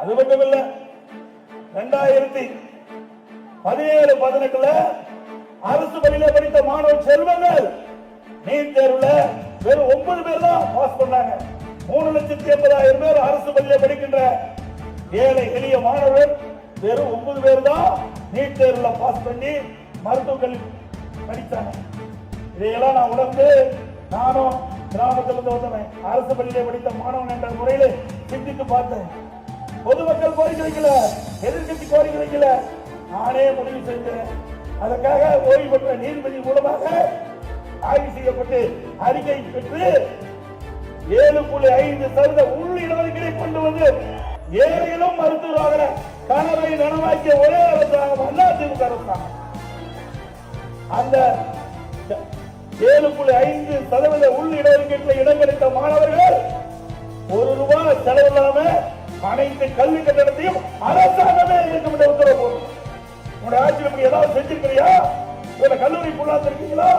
அது மட்டும் இல்ல ரெண்டாயிரத்தி பதினேழு பதினெட்டுல அரசு பள்ளியில படித்த மாணவ செல்வங்கள் நீட் தேர்வுல வெறும் ஒன்பது பேர் தான் பாஸ் பண்ணாங்க. மூணு லட்சத்தி எண்பதாயிரம் பேர் அரசு பள்ளியில படிக்கின்ற ஏழை எளிய மாணவர்கள் வெறும் ஒன்பது பேர் தான் நீட் தேர்வுல பாஸ் பண்ணி மருத்துவ கல்வி படித்தாங்க இதையெல்லாம் நான் உணர்ந்து நானும் கிராமத்தில் இருந்து வந்தவன் அரசு பள்ளியில படித்த மாணவன் என்ற முறையில சிந்தித்து பார்த்தேன். கோரிக்கை வைக்கல எதிர்கட்சி கோரிக்கை வைக்கல நானே முடிவு செஞ்சேன் அதற்காக ஓய்வு பெற்ற நீதிபதி மூலமாக ஆய்வு செய்யப்பட்டு அறிக்கை பெற்று ஏழு புள்ளி ஐந்து சதவீத உள் இடஒதுக்கீடை கொண்டு வந்து ஏழையிலும் மருத்துவராக கனவை நனவாக்கிய ஒரே அரசாங்கம் அண்ணா திமுக அரசாங்கம். அந்த ஏழு புள்ளி ஐந்து சதவீத உள் இடஒதுக்கீட்டில் இடம் கிடைத்த மாணவர்கள் ஒரு ரூபாய் செலவில்லாம அனைத்து கல்வி கட்டணத்தையும் அரசாங்கமே இயக்கம் என்ற உத்தரவு போடும் உங்களுடைய ஆட்சியில் ஏதாவது செஞ்சிருக்கிறியா? இல்ல கல்லூரி இருக்கீங்களா